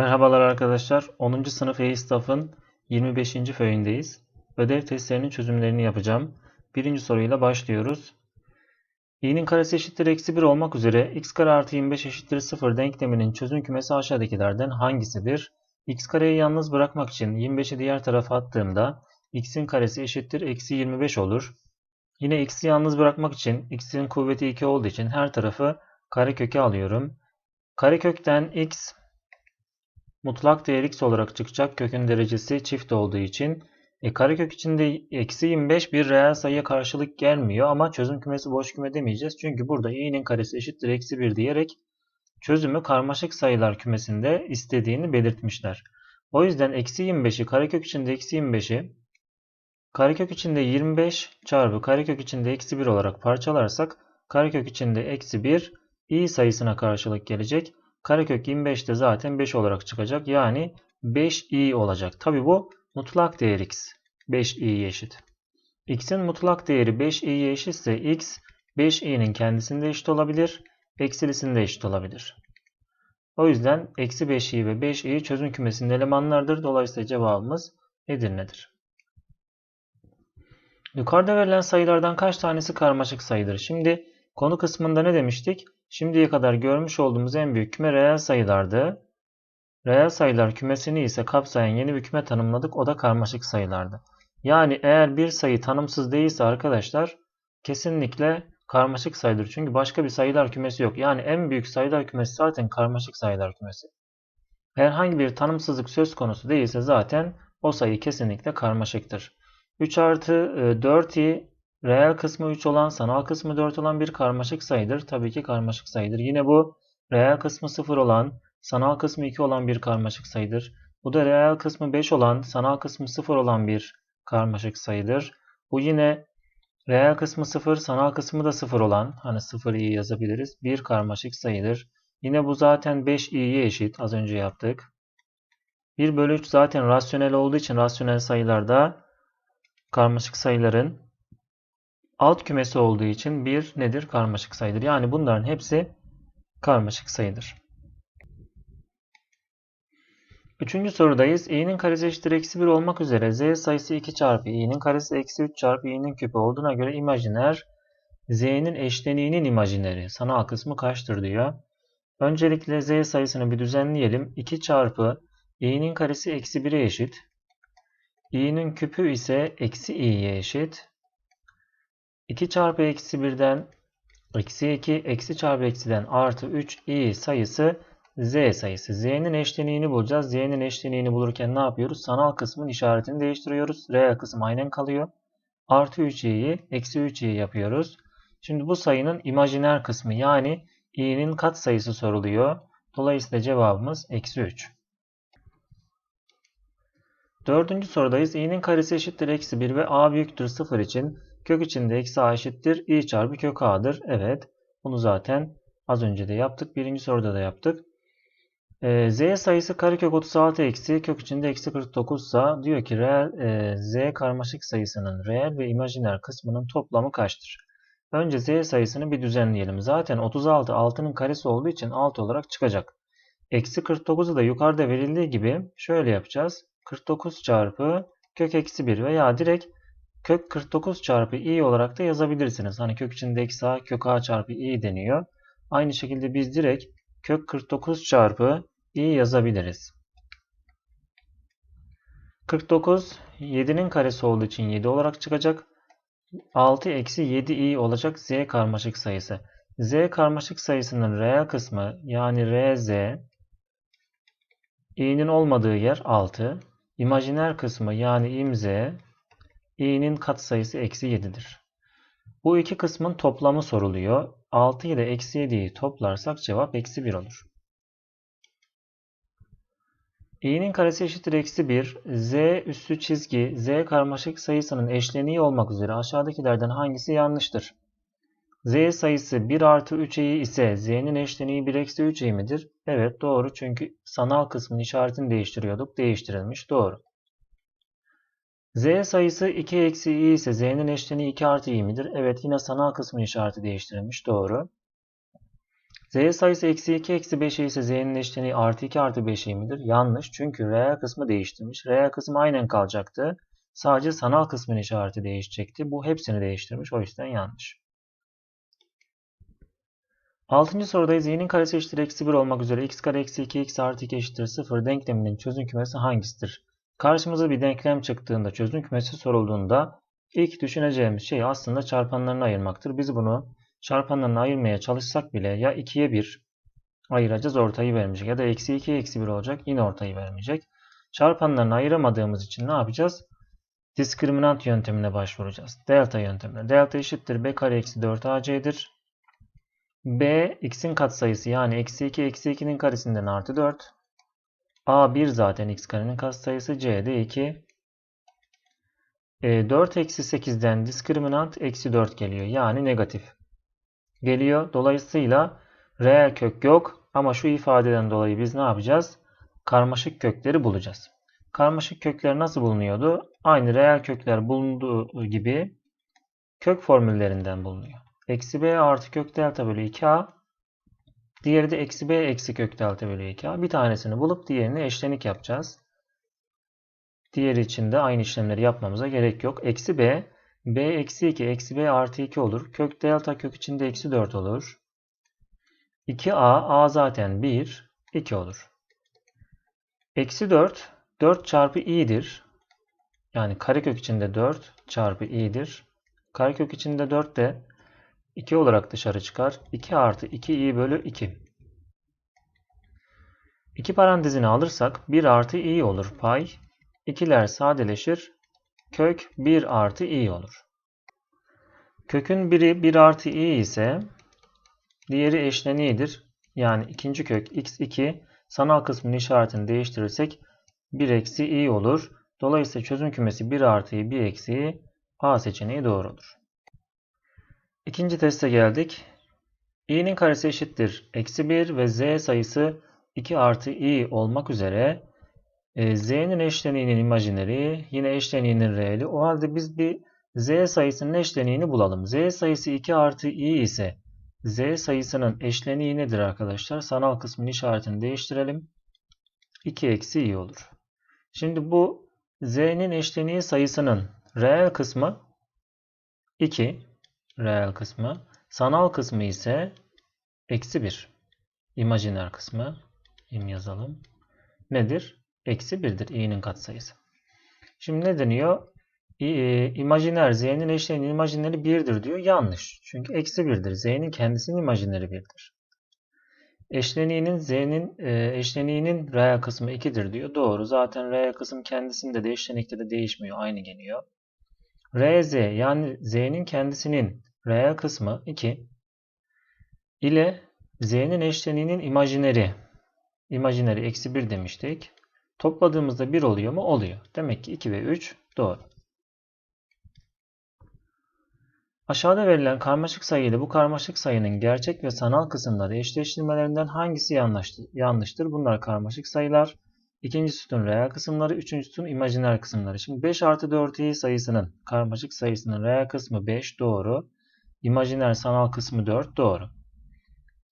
Merhabalar arkadaşlar. 10. sınıf E-Staff'ın 25. föyündeyiz. Ödev testlerinin çözümlerini yapacağım. Birinci soruyla başlıyoruz. i'nin karesi eşittir eksi 1 olmak üzere x kare artı 25 eşittir 0 denkleminin çözüm kümesi aşağıdakilerden hangisidir? x kareyi yalnız bırakmak için 25'i diğer tarafa attığımda x'in karesi eşittir eksi 25 olur. Yine x'i yalnız bırakmak için x'in kuvveti 2 olduğu için her tarafı kareköke alıyorum. Karekökten x mutlak değer x olarak çıkacak kökün derecesi çift olduğu için e, karekök içinde eksi 25 bir reel sayıya karşılık gelmiyor ama çözüm kümesi boş küme demeyeceğiz. Çünkü burada i'nin karesi eşittir eksi 1 diyerek çözümü karmaşık sayılar kümesinde istediğini belirtmişler. O yüzden eksi 25'i karekök içinde eksi 25'i karekök içinde 25 çarpı karekök içinde eksi 1 olarak parçalarsak karekök içinde eksi 1 i sayısına karşılık gelecek. Karekök 25 de zaten 5 olarak çıkacak. Yani 5i olacak. Tabi bu mutlak değer x. 5i'ye eşit. x'in mutlak değeri 5i'ye eşitse x 5i'nin kendisinde eşit olabilir. Eksilisinde eşit olabilir. O yüzden eksi 5i ve 5i çözüm kümesinin elemanlardır. Dolayısıyla cevabımız Edirne'dir. Yukarıda verilen sayılardan kaç tanesi karmaşık sayıdır? Şimdi konu kısmında ne demiştik? Şimdiye kadar görmüş olduğumuz en büyük küme reel sayılardı. Reel sayılar kümesini ise kapsayan yeni bir küme tanımladık. O da karmaşık sayılardı. Yani eğer bir sayı tanımsız değilse arkadaşlar kesinlikle karmaşık sayıdır. Çünkü başka bir sayılar kümesi yok. Yani en büyük sayılar kümesi zaten karmaşık sayılar kümesi. Herhangi bir tanımsızlık söz konusu değilse zaten o sayı kesinlikle karmaşıktır. 3 artı 4i Reel kısmı 3 olan, sanal kısmı 4 olan bir karmaşık sayıdır. Tabii ki karmaşık sayıdır. Yine bu reel kısmı 0 olan, sanal kısmı 2 olan bir karmaşık sayıdır. Bu da reel kısmı 5 olan, sanal kısmı 0 olan bir karmaşık sayıdır. Bu yine reel kısmı 0, sanal kısmı da 0 olan, hani 0 i yazabiliriz, bir karmaşık sayıdır. Yine bu zaten 5 i'ye eşit. Az önce yaptık. 1 bölü 3 zaten rasyonel olduğu için rasyonel sayılarda karmaşık sayıların alt kümesi olduğu için bir nedir? Karmaşık sayıdır. Yani bunların hepsi karmaşık sayıdır. Üçüncü sorudayız. i'nin karesi eşittir eksi 1 olmak üzere z sayısı 2 çarpı i'nin karesi eksi 3 çarpı i'nin küpü olduğuna göre imajiner z'nin eşleniğinin imajineri sanal kısmı kaçtır diyor. Öncelikle z sayısını bir düzenleyelim. 2 çarpı i'nin karesi eksi 1'e eşit. i'nin küpü ise eksi i'ye eşit. 2 çarpı eksi 1'den eksi 2 eksi çarpı eksiden artı 3 i sayısı z sayısı. z'nin eşleniğini bulacağız. z'nin eşleniğini bulurken ne yapıyoruz? Sanal kısmın işaretini değiştiriyoruz. reel kısım aynen kalıyor. Artı 3i'yi eksi 3i yapıyoruz. Şimdi bu sayının imajiner kısmı yani i'nin kat sayısı soruluyor. Dolayısıyla cevabımız eksi 3. Dördüncü sorudayız. i'nin karesi eşittir eksi 1 ve a büyüktür 0 için Kök içinde eksi a eşittir. i çarpı kök a'dır. Evet. Bunu zaten az önce de yaptık. Birinci soruda da yaptık. E, z sayısı karekök 36 eksi kök içinde eksi 49 ise diyor ki reel, e, z karmaşık sayısının reel ve imajiner kısmının toplamı kaçtır? Önce z sayısını bir düzenleyelim. Zaten 36 6'nın karesi olduğu için 6 olarak çıkacak. Eksi 49'u da yukarıda verildiği gibi şöyle yapacağız. 49 çarpı kök eksi 1 veya direkt kök 49 çarpı i olarak da yazabilirsiniz. Hani kök içinde eksi a kök a çarpı i deniyor. Aynı şekilde biz direkt kök 49 çarpı i yazabiliriz. 49 7'nin karesi olduğu için 7 olarak çıkacak. 6 eksi 7i olacak z karmaşık sayısı. z karmaşık sayısının reel kısmı yani rz i'nin olmadığı yer 6. İmajiner kısmı yani imz i'nin katsayısı eksi 7'dir. Bu iki kısmın toplamı soruluyor. 6 ile eksi 7'yi toplarsak cevap eksi 1 olur. i'nin karesi eşittir eksi 1. z üstü çizgi z karmaşık sayısının eşleniği olmak üzere aşağıdakilerden hangisi yanlıştır? z sayısı 1 artı 3i ise z'nin eşleniği 1 eksi 3i midir? Evet doğru çünkü sanal kısmın işaretini değiştiriyorduk. Değiştirilmiş doğru. Z sayısı 2 eksi i ise z'nin eşleniği 2 artı i midir? Evet yine sanal kısmın işareti değiştirilmiş. Doğru. Z sayısı eksi 2 eksi 5i ise z'nin eşleniği artı 2 artı 5i midir? Yanlış. Çünkü reel kısmı değiştirmiş. Reel kısmı aynen kalacaktı. Sadece sanal kısmın işareti değişecekti. Bu hepsini değiştirmiş. O yüzden yanlış. Altıncı sorudayız. y'nin karesi eşittir eksi 1 olmak üzere x kare eksi 2 x artı 2 eşittir 0 denkleminin çözüm kümesi hangisidir? Karşımıza bir denklem çıktığında çözüm kümesi sorulduğunda ilk düşüneceğimiz şey aslında çarpanlarını ayırmaktır. Biz bunu çarpanlarını ayırmaya çalışsak bile ya 2'ye 1 ayıracağız ortayı vermeyecek ya da eksi 2'ye eksi 1 olacak yine ortayı vermeyecek. Çarpanlarını ayıramadığımız için ne yapacağız? Diskriminant yöntemine başvuracağız. Delta yöntemine. Delta eşittir b kare eksi 4 ac'dir. b x'in katsayısı yani eksi 2 eksi 2'nin karesinden artı 4. a 1 zaten x karenin katsayısı c de 2. E, 4 eksi 8'den diskriminant eksi 4 geliyor. Yani negatif geliyor. Dolayısıyla reel kök yok ama şu ifadeden dolayı biz ne yapacağız? Karmaşık kökleri bulacağız. Karmaşık kökler nasıl bulunuyordu? Aynı reel kökler bulunduğu gibi kök formüllerinden bulunuyor. Eksi b artı kök delta bölü 2a. Diğeri de eksi b eksi kök delta bölü 2a. Bir tanesini bulup diğerini eşlenik yapacağız. Diğeri için de aynı işlemleri yapmamıza gerek yok. Eksi b, b eksi 2 eksi b artı 2 olur. Kök delta kök içinde eksi 4 olur. 2a, a zaten 1, 2 olur. Eksi 4 4 çarpı i'dir. Yani karekök içinde 4 çarpı i'dir. Karekök içinde 4 de 2 olarak dışarı çıkar. 2 artı 2i bölü 2. 2 parantezini alırsak 1 artı i olur pay. 2'ler sadeleşir. Kök 1 artı i olur. Kökün biri 1 artı i ise diğeri eşleniğidir. Yani ikinci kök x2 sanal kısmının işaretini değiştirirsek 1 eksi i olur. Dolayısıyla çözüm kümesi 1 artı i 1 eksi i A seçeneği doğrudur. İkinci teste geldik. i'nin karesi eşittir. Eksi 1 ve z sayısı 2 artı i olmak üzere e, z'nin eşleniğinin imajineri yine eşleniğinin reali. O halde biz bir z sayısının eşleniğini bulalım. z sayısı 2 artı i ise z sayısının eşleniği nedir arkadaşlar? Sanal kısmın işaretini değiştirelim. 2 eksi i olur. Şimdi bu z'nin eşleniği sayısının reel kısmı 2. Reel kısmı. Sanal kısmı ise eksi 1. İmajiner kısmı. im yazalım. Nedir? Eksi 1'dir i'nin katsayısı. Şimdi ne deniyor? E, imajiner z'nin eşleniğinin imajineri 1'dir diyor. Yanlış. Çünkü eksi 1'dir. z'nin kendisinin imajineri 1'dir. Eşleniğinin z'nin e, eşleniğinin reel kısmı 2'dir diyor. Doğru. Zaten reel kısım kendisinde de eşlenikte de değişmiyor. Aynı geliyor. Rz yani z'nin kendisinin reel kısmı 2 ile z'nin eşleniğinin imajineri imajineri eksi 1 demiştik. Topladığımızda 1 oluyor mu? Oluyor. Demek ki 2 ve 3 doğru. Aşağıda verilen karmaşık sayı ile bu karmaşık sayının gerçek ve sanal kısımları eşleştirmelerinden hangisi yanlıştır? Bunlar karmaşık sayılar. İkinci sütun reel kısımları, üçüncü sütun imajiner kısımları. Şimdi 5 artı 4i sayısının karmaşık sayısının reel kısmı 5 doğru. İmajiner sanal kısmı 4 doğru.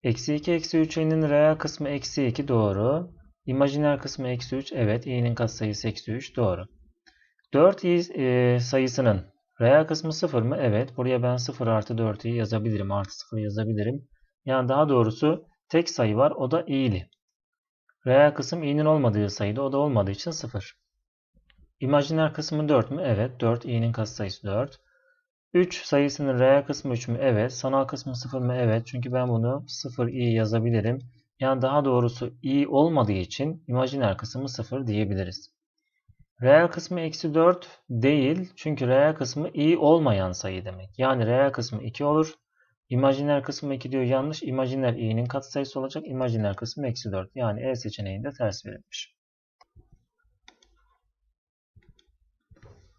Eksi 2 eksi 3i'nin reel kısmı eksi 2 doğru. İmajiner kısmı eksi 3 evet i'nin katsayısı eksi 3 doğru. 4i e, sayısının Reel kısmı 0 mı? Evet. Buraya ben 0 artı 4'ü yazabilirim. Artı 0 yazabilirim. Yani daha doğrusu tek sayı var. O da i'li. Reel kısım i'nin olmadığı sayıda. O da olmadığı için 0. İmajiner kısmı 4 mü? Evet. 4 i'nin katsayısı 4. 3 sayısının reel kısmı 3 mü? Evet. Sanal kısmı 0 mı? Evet. Çünkü ben bunu 0 i yazabilirim. Yani daha doğrusu i olmadığı için imajiner kısmı 0 diyebiliriz. Reel kısmı eksi 4 değil. Çünkü reel kısmı i olmayan sayı demek. Yani reel kısmı 2 olur. İmajiner kısmı 2 diyor yanlış. İmajiner i'nin katsayısı olacak. İmajiner kısmı eksi 4. Yani E seçeneğinde ters verilmiş.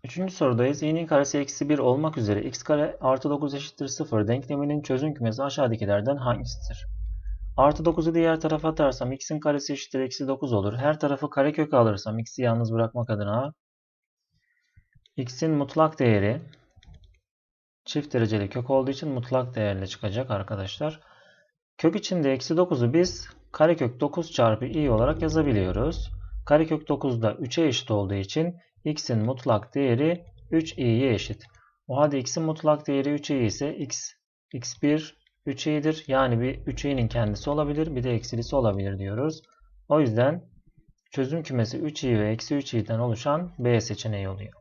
Üçüncü sorudayız. i'nin karesi eksi 1 olmak üzere x kare artı 9 eşittir 0 denkleminin çözüm kümesi aşağıdakilerden hangisidir? Artı 9'u diğer tarafa atarsam x'in karesi eşittir eksi 9 olur. Her tarafı karekök alırsam x'i yalnız bırakmak adına x'in mutlak değeri çift dereceli kök olduğu için mutlak değerle çıkacak arkadaşlar. Kök içinde eksi 9'u biz karekök 9 çarpı i olarak yazabiliyoruz. Karekök 9 da 3'e eşit olduğu için x'in mutlak değeri 3i'ye eşit. O halde x'in mutlak değeri 3i ise x, x1 3i'dir. Yani bir 3i'nin kendisi olabilir bir de eksilisi olabilir diyoruz. O yüzden çözüm kümesi 3i ve eksi 3i'den oluşan B seçeneği oluyor.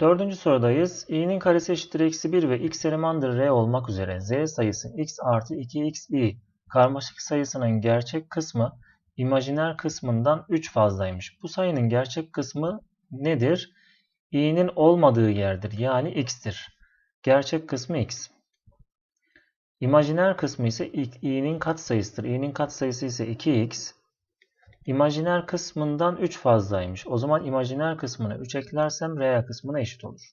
Dördüncü sorudayız. i'nin karesi eşittir eksi 1 ve x elemandır r olmak üzere z sayısı x artı 2xi karmaşık sayısının gerçek kısmı imajiner kısmından 3 fazlaymış. Bu sayının gerçek kısmı nedir? i'nin olmadığı yerdir. Yani x'tir. Gerçek kısmı x. İmajiner kısmı ise i'nin katsayısıdır. i'nin katsayısı ise 2x. İmajiner kısmından 3 fazlaymış. O zaman imajiner kısmına 3 eklersem reel kısmına eşit olur.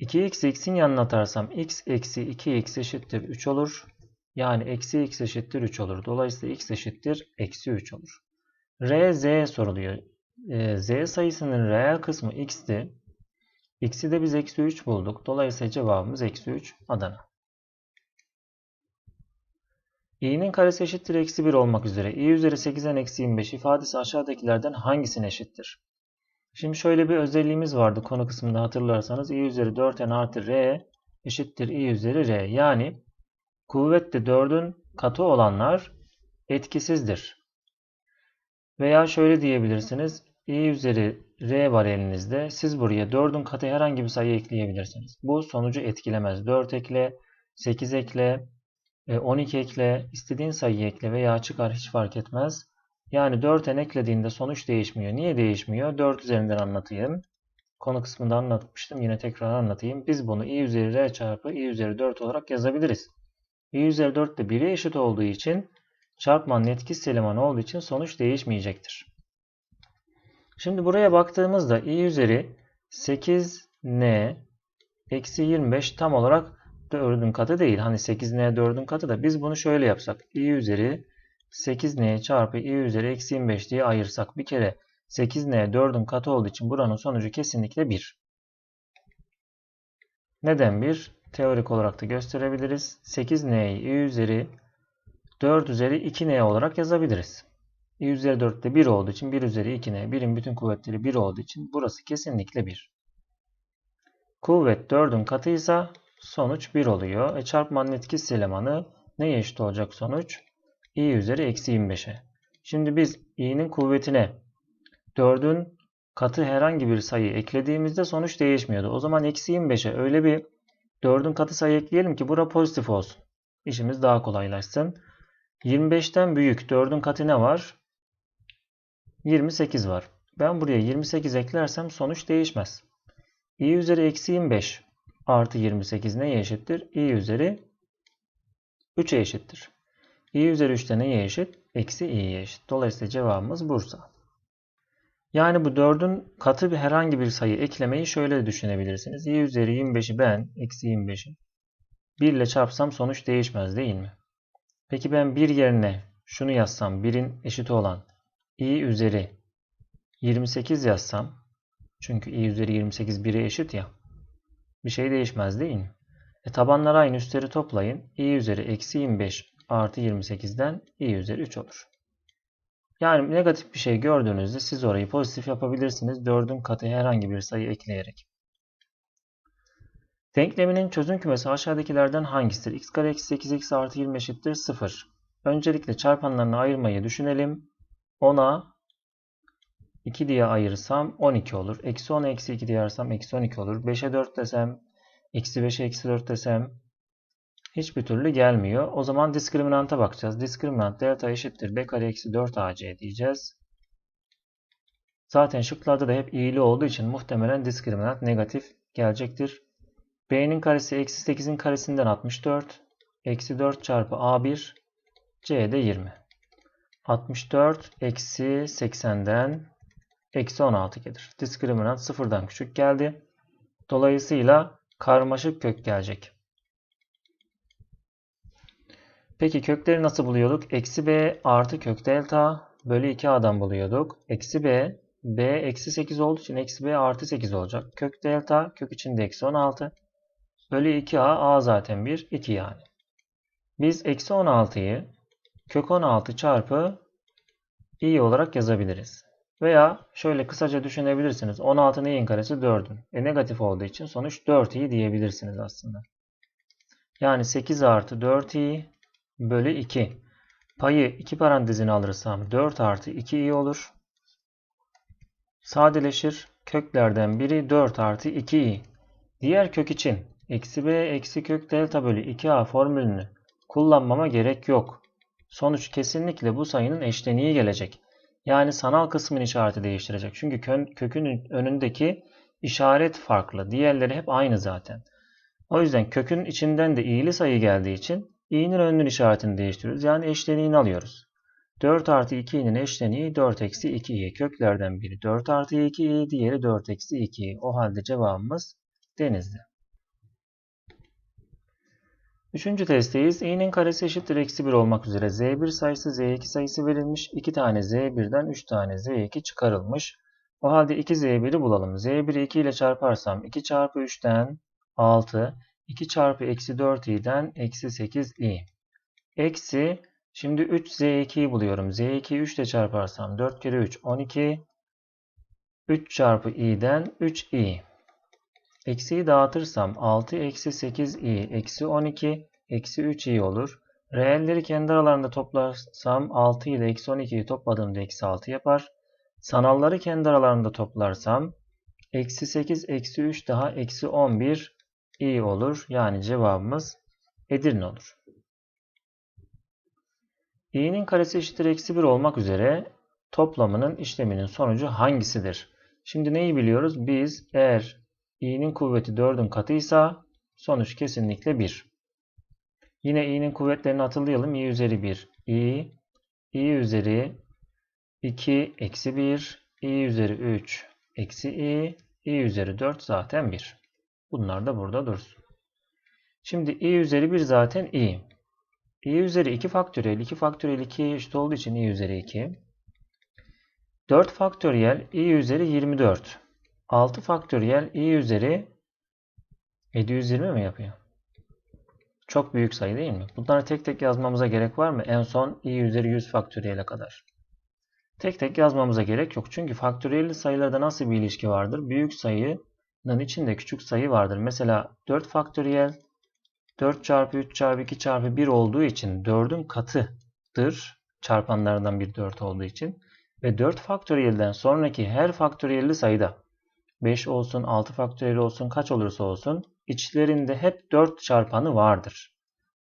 2x x'in yanına atarsam x eksi 2x eşittir 3 olur. Yani eksi x eşittir 3 olur. Dolayısıyla x eşittir eksi 3 olur. R, Z soruluyor. E, Z sayısının reel kısmı x'ti. X'i de biz eksi 3 bulduk. Dolayısıyla cevabımız eksi 3 Adana. İ'nin karesi eşittir eksi 1 olmak üzere i üzeri 8'den eksi 25 ifadesi aşağıdakilerden hangisine eşittir? Şimdi şöyle bir özelliğimiz vardı konu kısmında hatırlarsanız i üzeri 4n artı r eşittir i üzeri r. Yani kuvvetle 4'ün katı olanlar etkisizdir. Veya şöyle diyebilirsiniz. i üzeri r var elinizde. Siz buraya 4'ün katı herhangi bir sayı ekleyebilirsiniz. Bu sonucu etkilemez. 4 ekle, 8 ekle, 12 e, ekle, istediğin sayıyı ekle veya çıkar hiç fark etmez. Yani 4'en eklediğinde sonuç değişmiyor. Niye değişmiyor? 4 üzerinden anlatayım. Konu kısmında anlatmıştım. Yine tekrar anlatayım. Biz bunu i üzeri r çarpı i üzeri 4 olarak yazabiliriz. i üzeri 4 de 1'e eşit olduğu için çarpmanın etkisiz elemanı olduğu için sonuç değişmeyecektir. Şimdi buraya baktığımızda i üzeri 8n eksi 25 tam olarak 4'ün katı değil. Hani 8n 4'ün katı da biz bunu şöyle yapsak. i üzeri 8n çarpı i üzeri eksi 25 diye ayırsak. Bir kere 8n 4'ün katı olduğu için buranın sonucu kesinlikle 1. Neden 1? Teorik olarak da gösterebiliriz. 8n'yi i üzeri 4 üzeri 2n olarak yazabiliriz. i üzeri 4 de 1 olduğu için 1 üzeri 2n. 1'in bütün kuvvetleri 1 olduğu için burası kesinlikle 1. Kuvvet 4'ün katıysa Sonuç 1 oluyor. E, çarpmanın etkisiz elemanı neye eşit olacak sonuç? i üzeri eksi 25'e. Şimdi biz i'nin kuvvetine 4'ün katı herhangi bir sayı eklediğimizde sonuç değişmiyordu. O zaman eksi 25'e öyle bir 4'ün katı sayı ekleyelim ki bura pozitif olsun. İşimiz daha kolaylaşsın. 25'ten büyük 4'ün katı ne var? 28 var. Ben buraya 28 eklersem sonuç değişmez. i üzeri eksi 25 artı 28 neye eşittir? i üzeri 3'e eşittir. i üzeri 3 de neye eşit? Eksi i'ye eşit. Dolayısıyla cevabımız Bursa. Yani bu 4'ün katı bir herhangi bir sayı eklemeyi şöyle düşünebilirsiniz. i üzeri 25'i ben, eksi 25'i 1 ile çarpsam sonuç değişmez değil mi? Peki ben 1 yerine şunu yazsam 1'in eşit olan i üzeri 28 yazsam çünkü i üzeri 28 1'e eşit ya. Bir şey değişmez değil mi? E, tabanları aynı üstleri toplayın. i üzeri eksi 25 artı 28'den i üzeri 3 olur. Yani negatif bir şey gördüğünüzde siz orayı pozitif yapabilirsiniz. 4'ün katı herhangi bir sayı ekleyerek. Denkleminin çözüm kümesi aşağıdakilerden hangisidir? x kare eksi 8x artı 20 eşittir 0. Öncelikle çarpanlarını ayırmayı düşünelim. 10'a 2 diye ayırırsam 12 olur. Eksi 10 eksi 2 diye ayırırsam eksi 12 olur. 5'e 4 desem eksi 5'e eksi 4 desem hiçbir türlü gelmiyor. O zaman diskriminanta bakacağız. Diskriminant delta eşittir. B kare eksi 4 AC diyeceğiz. Zaten şıklarda da hep iyili olduğu için muhtemelen diskriminant negatif gelecektir. B'nin karesi eksi 8'in karesinden 64. Eksi 4 çarpı A1 C'de 20. 64 eksi 80'den eksi 16 gelir. Diskriminant sıfırdan küçük geldi. Dolayısıyla karmaşık kök gelecek. Peki kökleri nasıl buluyorduk? Eksi b artı kök delta bölü 2a'dan buluyorduk. Eksi b, b eksi 8 olduğu için eksi b artı 8 olacak. Kök delta kök içinde eksi 16. bölü 2a. a zaten 1. 2 yani. Biz eksi 16'yı kök 16 çarpı i olarak yazabiliriz. Veya şöyle kısaca düşünebilirsiniz. 16'nın i'nin karesi 4'ün. E negatif olduğu için sonuç 4i diyebilirsiniz aslında. Yani 8 artı 4i bölü 2. Payı 2 parantezine alırsam 4 artı 2i olur. Sadeleşir. Köklerden biri 4 artı 2i. Diğer kök için eksi b eksi kök delta bölü 2a formülünü kullanmama gerek yok. Sonuç kesinlikle bu sayının eşleniği gelecek. Yani sanal kısmın işareti değiştirecek. Çünkü kökün önündeki işaret farklı. Diğerleri hep aynı zaten. O yüzden kökün içinden de i'li sayı geldiği için i'nin önünün işaretini değiştiriyoruz. Yani eşleniğini alıyoruz. 4 artı 2i'nin eşleniği 4 eksi 2i. Köklerden biri 4 artı 2i, diğeri 4 eksi 2i. O halde cevabımız denizli. Üçüncü testteyiz. i'nin karesi eşittir eksi 1 olmak üzere z1 sayısı z2 sayısı verilmiş. 2 tane z1'den 3 tane z2 çıkarılmış. O halde 2 z1'i bulalım. z1'i 2 ile çarparsam 2 çarpı 3'ten 6. 2 çarpı eksi 4i'den eksi 8i. Eksi şimdi 3 z2'yi buluyorum. z2'yi 3 ile çarparsam 4 kere 3 12. 3 çarpı i'den 3i. Eksiyi dağıtırsam 6 eksi 8i eksi 12 eksi 3i olur. Reelleri kendi aralarında toplarsam 6 ile eksi 12'yi topladığımda eksi 6 yapar. Sanalları kendi aralarında toplarsam eksi 8 eksi 3 daha eksi 11 i olur. Yani cevabımız Edirne olur. i'nin karesi eşittir eksi 1 olmak üzere toplamının işleminin sonucu hangisidir? Şimdi neyi biliyoruz? Biz eğer i'nin kuvveti 4'ün katıysa sonuç kesinlikle 1. Yine i'nin kuvvetlerini hatırlayalım. i üzeri 1. i, i üzeri 2 eksi 1, i üzeri 3 eksi i, i üzeri 4 zaten 1. Bunlar da burada dursun. Şimdi i üzeri 1 zaten i. i üzeri 2 faktöriyel. 2 faktöriyel 2'ye eşit olduğu için i üzeri 2. 4 faktöriyel i üzeri 24. 6 faktöriyel i üzeri 720 mi yapıyor? Çok büyük sayı değil mi? Bunları tek tek yazmamıza gerek var mı? En son i üzeri 100 faktöriyele kadar. Tek tek yazmamıza gerek yok. Çünkü faktöriyel sayılarda nasıl bir ilişki vardır? Büyük sayının içinde küçük sayı vardır. Mesela 4 faktöriyel 4 çarpı 3 çarpı 2 çarpı 1 olduğu için 4'ün katıdır. Çarpanlardan bir 4 olduğu için. Ve 4 faktöriyelden sonraki her faktöriyelli sayıda 5 olsun, 6 faktöriyel olsun, kaç olursa olsun içlerinde hep 4 çarpanı vardır.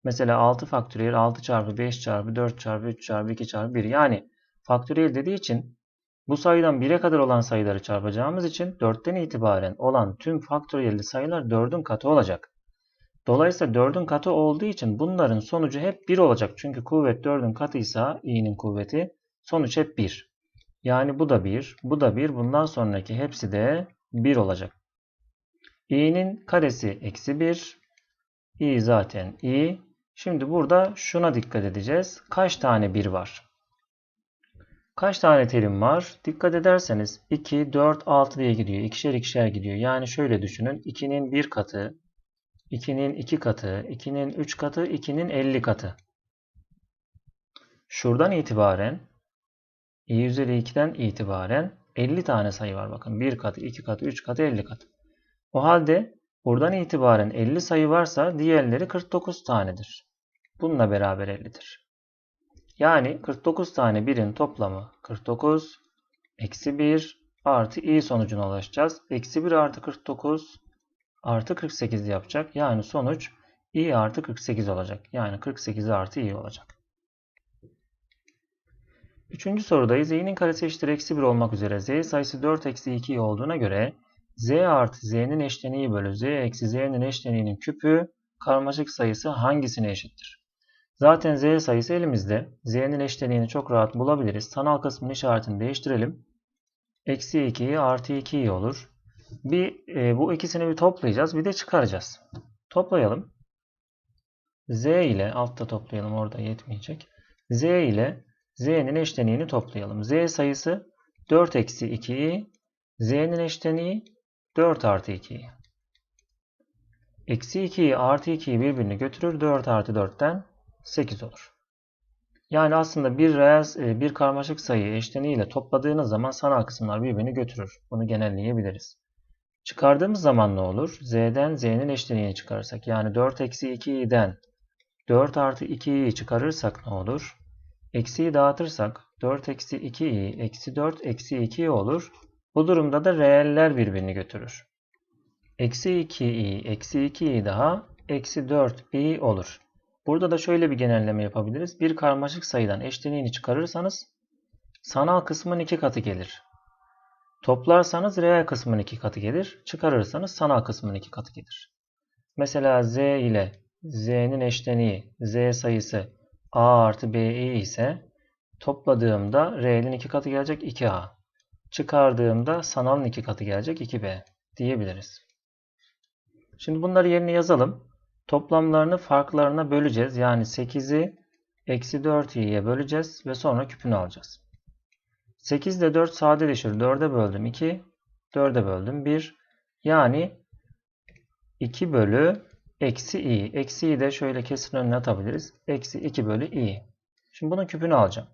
Mesela 6 faktöriyel 6 çarpı 5 çarpı 4 çarpı 3 çarpı 2 çarpı 1. Yani faktöriyel dediği için bu sayıdan 1'e kadar olan sayıları çarpacağımız için 4'ten itibaren olan tüm faktöriyelli sayılar 4'ün katı olacak. Dolayısıyla 4'ün katı olduğu için bunların sonucu hep 1 olacak. Çünkü kuvvet 4'ün katıysa i'nin kuvveti sonuç hep 1. Yani bu da 1, bu da 1. Bundan sonraki hepsi de 1 olacak. i'nin karesi eksi 1. i zaten i. Şimdi burada şuna dikkat edeceğiz. Kaç tane 1 var? Kaç tane terim var? Dikkat ederseniz 2, 4, 6 diye gidiyor. İkişer ikişer gidiyor. Yani şöyle düşünün. 2'nin 1 katı, 2'nin 2 katı, 2'nin 3 katı, 2'nin 50 katı. Şuradan itibaren i üzeri 2'den itibaren 50 tane sayı var bakın. 1 katı, 2 katı, 3 katı, 50 katı. O halde buradan itibaren 50 sayı varsa diğerleri 49 tanedir. Bununla beraber 50'dir. Yani 49 tane 1'in toplamı 49 eksi 1 artı i sonucuna ulaşacağız. Eksi 1 artı 49 artı 48 yapacak. Yani sonuç i artı 48 olacak. Yani 48 artı i olacak. Üçüncü sorudayız. i'nin karesi eşittir eksi 1 olmak üzere z sayısı 4 eksi 2 olduğuna göre z artı z'nin eşleniği bölü z eksi z'nin eşleniğinin küpü karmaşık sayısı hangisine eşittir? Zaten z sayısı elimizde. z'nin eşleniğini çok rahat bulabiliriz. Sanal kısmın işaretini değiştirelim. Eksi 2 artı 2 olur. Bir, e, bu ikisini bir toplayacağız. Bir de çıkaracağız. Toplayalım. z ile altta toplayalım orada yetmeyecek. z ile z'nin eşleniğini toplayalım. z sayısı 4 eksi 2i. z'nin eşleniği 4 artı 2i. Eksi 2'yi artı 2'yi birbirini götürür. 4 artı 4'ten 8 olur. Yani aslında bir reel, e, bir karmaşık sayıyı eşleniğiyle topladığınız zaman sanal kısımlar birbirini götürür. Bunu genelleyebiliriz. Çıkardığımız zaman ne olur? Z'den Z'nin eşleniğini çıkarırsak yani 4 eksi 2'den 4 artı 2'yi çıkarırsak ne olur? Eksiyi dağıtırsak 4 eksi 2i eksi 4 eksi 2 olur. Bu durumda da reeller birbirini götürür. Eksi 2i eksi 2i daha eksi 4i olur. Burada da şöyle bir genelleme yapabiliriz. Bir karmaşık sayıdan eşleniğini çıkarırsanız sanal kısmın iki katı gelir. Toplarsanız reel kısmın iki katı gelir. Çıkarırsanız sanal kısmın iki katı gelir. Mesela z ile z'nin eşleniği z sayısı a artı bi ise topladığımda r'nin iki katı gelecek 2a. Çıkardığımda sanalın iki katı gelecek 2b diyebiliriz. Şimdi bunları yerine yazalım. Toplamlarını farklarına böleceğiz. Yani 8'i eksi 4i'ye böleceğiz ve sonra küpünü alacağız. 8 ile 4 sadeleşir. 4'e böldüm 2. 4'e böldüm 1. Yani 2 bölü eksi i. Eksi i de şöyle kesin önüne atabiliriz. Eksi 2 bölü i. Şimdi bunun küpünü alacağım.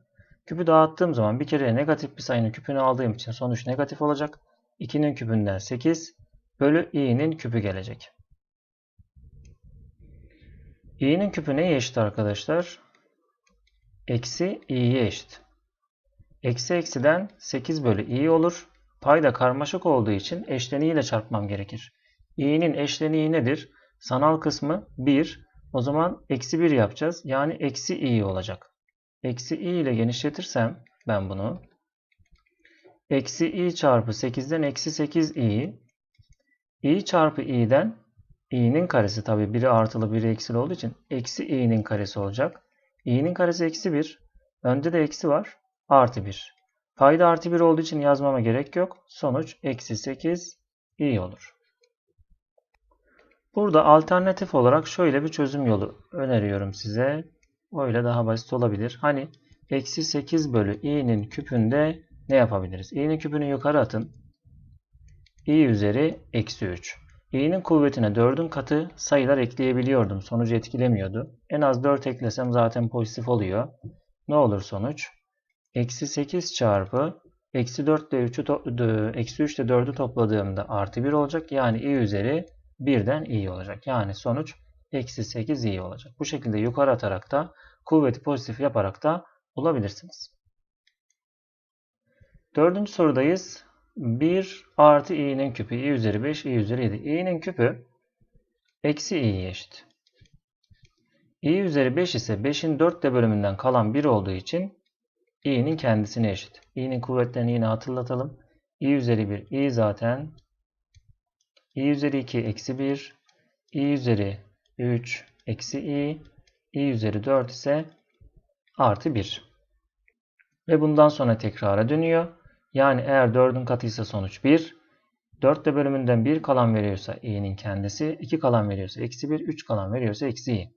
Küpü dağıttığım zaman bir kere negatif bir sayının küpünü aldığım için sonuç negatif olacak. 2'nin küpünden 8 bölü i'nin küpü gelecek. i'nin küpü neye eşit arkadaşlar? Eksi i'ye eşit. Eksi eksiden 8 bölü i olur. Payda karmaşık olduğu için eşleniğiyle çarpmam gerekir. i'nin eşleniği nedir? Sanal kısmı 1. O zaman eksi 1 yapacağız. Yani eksi i olacak. Eksi i ile genişletirsem ben bunu. Eksi i çarpı 8'den eksi 8 i. i çarpı i'den i'nin karesi tabi biri artılı biri eksili olduğu için eksi i'nin karesi olacak. i'nin karesi eksi 1. Önde de eksi var. Artı 1. Payda artı 1 olduğu için yazmama gerek yok. Sonuç eksi 8 i olur. Burada alternatif olarak şöyle bir çözüm yolu öneriyorum size. Öyle daha basit olabilir. Hani eksi 8 bölü i'nin küpünde ne yapabiliriz? i'nin küpünü yukarı atın. i üzeri eksi 3. i'nin kuvvetine 4'ün katı sayılar ekleyebiliyordum. Sonucu etkilemiyordu. En az 4 eklesem zaten pozitif oluyor. Ne olur sonuç? Eksi 8 çarpı eksi 4 ile 3'ü eksi 3 ile 4'ü topladığımda artı 1 olacak. Yani i üzeri 1'den i olacak. Yani sonuç eksi 8 i olacak. Bu şekilde yukarı atarak da kuvveti pozitif yaparak da bulabilirsiniz. Dördüncü sorudayız. 1 artı i'nin küpü i üzeri 5 i üzeri 7. i'nin küpü eksi i'ye eşit. i üzeri 5 ise 5'in 4 de bölümünden kalan 1 olduğu için i'nin kendisine eşit. i'nin kuvvetlerini yine hatırlatalım. i üzeri 1 i zaten i üzeri 2 eksi 1 i üzeri 3 eksi i i üzeri 4 ise artı 1. Ve bundan sonra tekrara dönüyor. Yani eğer 4'ün katıysa sonuç 1. 4 de bölümünden 1 kalan veriyorsa i'nin kendisi, 2 kalan veriyorsa eksi 1, 3 kalan veriyorsa eksi i.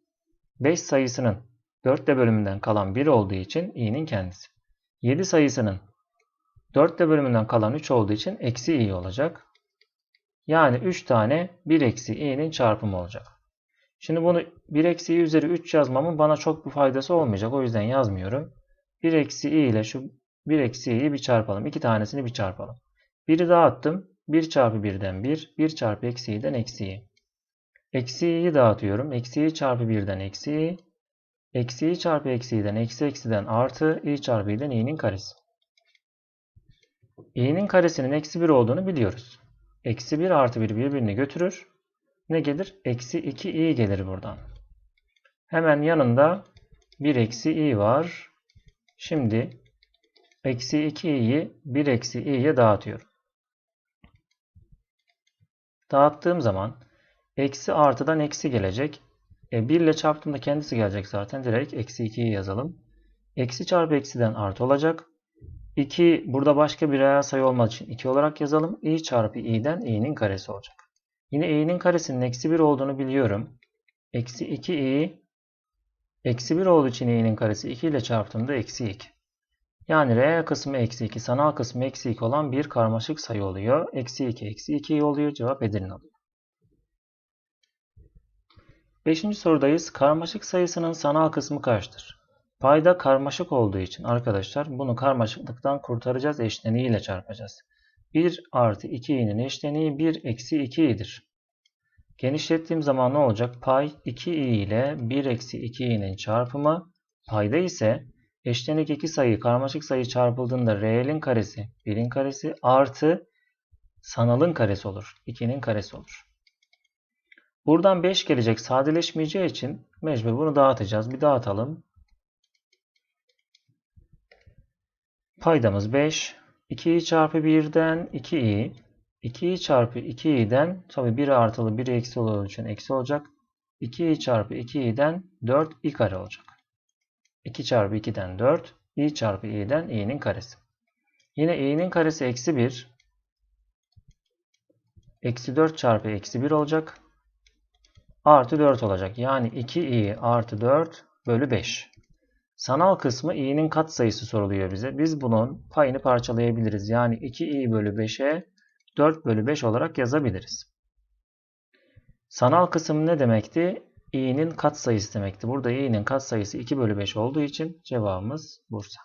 5 sayısının 4 de bölümünden kalan 1 olduğu için i'nin kendisi. 7 sayısının 4 de bölümünden kalan 3 olduğu için eksi i olacak. Yani 3 tane 1 eksi i'nin çarpımı olacak. Şimdi bunu 1 eksi i üzeri 3 yazmamın bana çok bir faydası olmayacak. O yüzden yazmıyorum. 1 eksi i ile şu 1 eksi i'yi bir çarpalım. 2 tanesini bir çarpalım. 1'i dağıttım. 1 çarpı 1'den 1. 1 çarpı eksi i'den eksi i. Eksi i'yi dağıtıyorum. Eksi i çarpı 1'den eksi i. Eksi i çarpı eksi i'den eksi eksiden artı i çarpı i'den i'nin karesi. i'nin karesinin eksi 1 olduğunu biliyoruz. Eksi 1 artı 1 birbirini götürür. Ne gelir? Eksi 2i gelir buradan. Hemen yanında 1 eksi i var. Şimdi eksi 2i'yi 1 eksi i'ye dağıtıyorum. Dağıttığım zaman eksi artıdan eksi gelecek. E, 1 ile çarptığımda kendisi gelecek zaten. Direkt eksi 2'yi yazalım. Eksi çarpı eksiden artı olacak. 2 burada başka bir reel sayı olmadığı için 2 olarak yazalım. i çarpı i'den i'nin karesi olacak. Yine i'nin karesinin eksi 1 olduğunu biliyorum. Eksi 2i eksi 1 olduğu için i'nin karesi 2 ile çarptığımda eksi 2. Yani reel kısmı eksi 2, sanal kısmı eksi 2 olan bir karmaşık sayı oluyor. Eksi 2, eksi 2 oluyor. Cevap Edirne oluyor. Beşinci sorudayız. Karmaşık sayısının sanal kısmı kaçtır? Payda karmaşık olduğu için arkadaşlar bunu karmaşıklıktan kurtaracağız. Eşleniği ile çarpacağız. 1 artı 2i'nin eşleniği 1 eksi 2i'dir. Genişlettiğim zaman ne olacak? Pay 2i ile 1 eksi 2i'nin çarpımı. Payda ise eşlenik iki sayı karmaşık sayı çarpıldığında reelin karesi 1'in karesi artı sanalın karesi olur. 2'nin karesi olur. Buradan 5 gelecek sadeleşmeyeceği için mecbur bunu dağıtacağız. Bir dağıtalım. Paydamız 5. 2i çarpı 1'den 2i. 2i çarpı 2i'den tabi 1 artılı 1 eksi olduğu için eksi olacak. 2i çarpı 2i'den 4i kare olacak. 2 çarpı 2'den 4. i çarpı i'den i'nin karesi. Yine i'nin karesi eksi 1. Eksi 4 çarpı eksi 1 olacak. Artı 4 olacak. Yani 2i artı 4 bölü 5. Sanal kısmı i'nin katsayısı soruluyor bize. Biz bunun payını parçalayabiliriz. Yani 2i bölü 5'e 4 bölü 5 olarak yazabiliriz. Sanal kısım ne demekti? i'nin katsayısı demekti. Burada i'nin katsayısı 2 bölü 5 olduğu için cevabımız Bursa.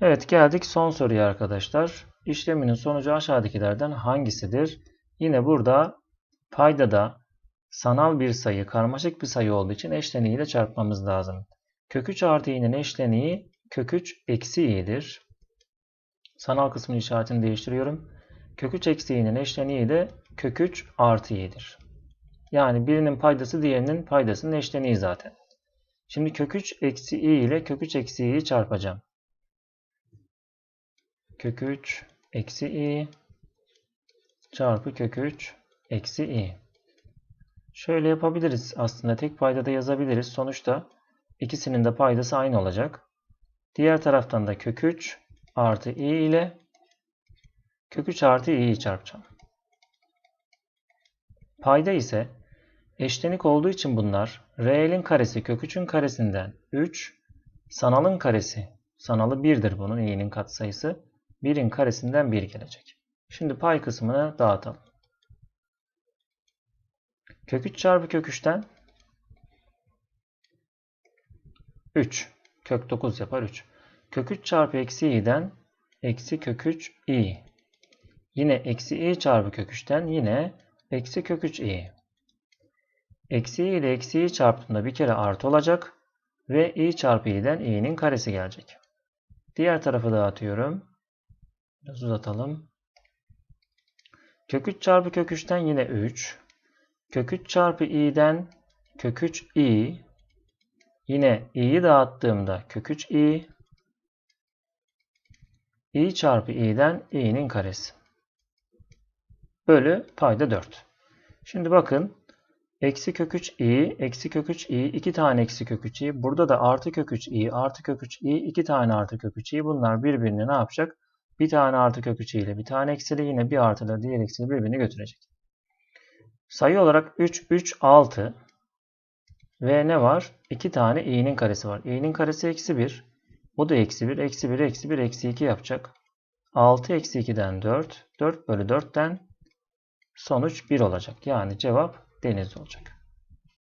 Evet geldik son soruya arkadaşlar. İşleminin sonucu aşağıdakilerden hangisidir? Yine burada paydada sanal bir sayı karmaşık bir sayı olduğu için eşleniğiyle çarpmamız lazım. Kök 3 artı i'nin eşleniği kök 3 eksi i'dir. Sanal kısmın işaretini değiştiriyorum. Kök 3 eksi i'nin eşleniği de kök 3 artı i'dir. Yani birinin paydası diğerinin paydasının eşleniği zaten. Şimdi kök 3 eksi i ile kök 3 eksi i'yi çarpacağım. Kök 3 eksi i çarpı kök 3 eksi i. Şöyle yapabiliriz. Aslında tek paydada yazabiliriz. Sonuçta ikisinin de paydası aynı olacak. Diğer taraftan da kök 3 artı i ile kök 3 artı i'yi çarpacağım. Payda ise eşlenik olduğu için bunlar reelin karesi kök 3'ün karesinden 3, sanalın karesi, sanalı 1'dir bunun i'nin katsayısı. 1'in karesinden 1 gelecek. Şimdi pay kısmını dağıtalım. Kök 3 çarpı kök 3'ten 3. Kök 9 yapar 3. Kök 3 çarpı eksi i'den eksi kök 3 i. Yine eksi i çarpı kök 3'ten yine eksi kök 3 i. Eksi i ile eksi i çarptığında bir kere artı olacak. Ve i çarpı i'den i'nin karesi gelecek. Diğer tarafı dağıtıyorum. Biraz uzatalım. Kök 3 çarpı kök 3'ten yine 3. Kök 3 çarpı i'den kök 3 i. Yine i'yi dağıttığımda kök 3 i. i çarpı i'den i'nin karesi. Bölü payda 4. Şimdi bakın. Eksi kök 3 i, eksi kök 3 i, 2 tane eksi kök 3 i. Burada da artı kök 3 i, artı kök 3 i, 2 tane artı kök 3 i. Bunlar birbirini ne yapacak? Bir tane artı kök 3 ile bir tane eksili yine bir artı diğer eksili birbirini götürecek. Sayı olarak 3, 3, 6 ve ne var? 2 tane i'nin karesi var. i'nin karesi eksi 1. Bu da eksi 1, eksi 1, eksi 1, eksi 2 yapacak. 6 eksi 2'den 4, 4 bölü 4'ten sonuç 1 olacak. Yani cevap deniz olacak.